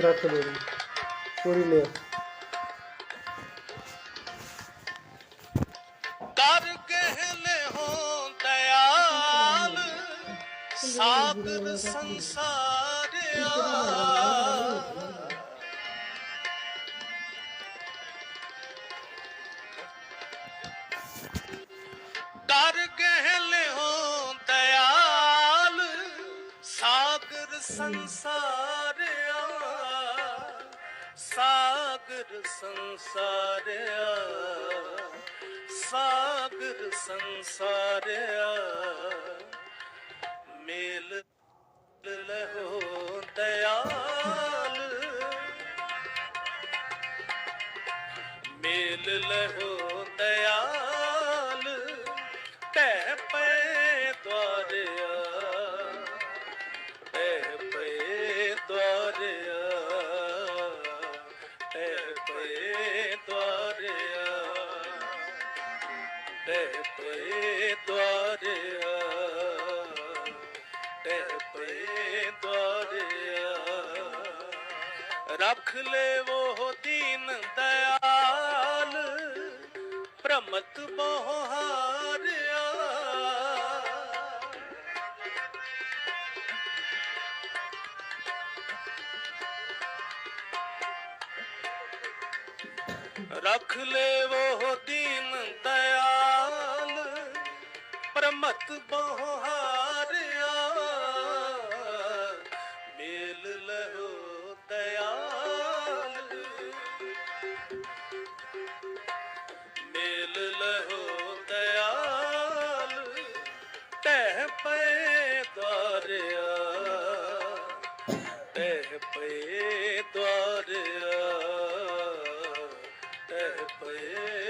ਰੱਖ ਦੇ ਪੂਰੀ ਲੈ ਕਰ ਗਹਿਲੇ ਹੋ ਦਇਆਲ, ਸਾਗਰ ਸੰਸਾਰਿਆ ਕਰ ਗਹਿਲੇ ਹੋ ਦਇਆਲ, ਸਾਗਰ ਸੰਸਾਰ ਸਾਗਰ ਸੰਸਾਰਿਆ ਸਾਗਰ ਸੰਸਾਰਿਆ ਮੇਲ ਲਹੋ ਦਇਆਲ ਮੇਲ ਲਹੋ ਟਹਿ ਪਏ ਦਵਾਰਿਆ ਟਹਿ ਪਏ ਦਵਾਰਿਆ ਰੱਖ ਲੈ ਉਹ ਦੀਨ ਦਇਆਲ ਪ੍ਰਮਤ ਬਹੁ ਹਾਰਿਆ ਰੱਖ ਲੈ ਉਹ ਦੀਨ ਦਇਆਲ ਪ੍ਰਮਤ ਬਹੁ ਹਾਰਿਆ ਮੇਲ ਲਹੋ ਦਇਆਲ ਮੇਲ ਲਹੋ ਦਇਆਲ ਟਹਿ ਪਏ ਦਵਾਰਿਆ ਤਹਿ ਪਏ ਦਵਾਰਿਆ ਟਹਿ ਪਏ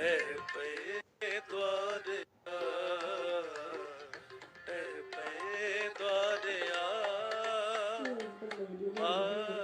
ਟਹਿ ਪਏ ਦੁਆਰਿਆ ਟਹਿ ਪਏ ਦੁਆਰਿਆ ਆ